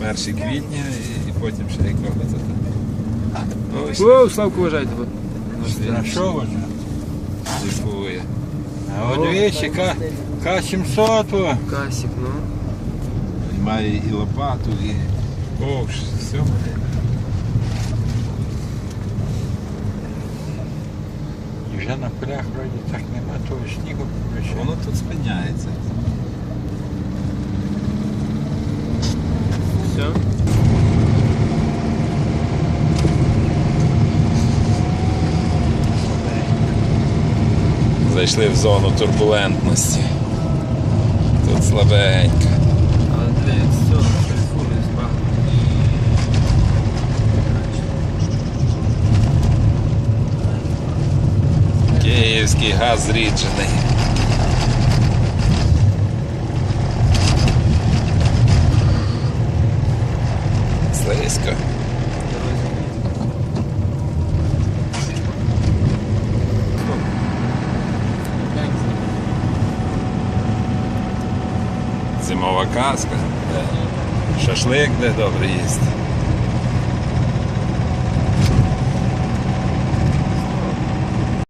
Перші квітня і потім ще якого це там. О, Славку вважайте. бо. А що воно? дифує. А от К, К-700. Касік, ну. І Має і лопату, і. О, все. і вже на полях вроді так нема того снігу. Воно тут спиняється. Все. Зайшли в зону турбулентності. Тут слабенько. Але дивіться, все, кайфує. Київський газ зріджений. Слизько. Зимова казка. Де Шашлик де добре їсти.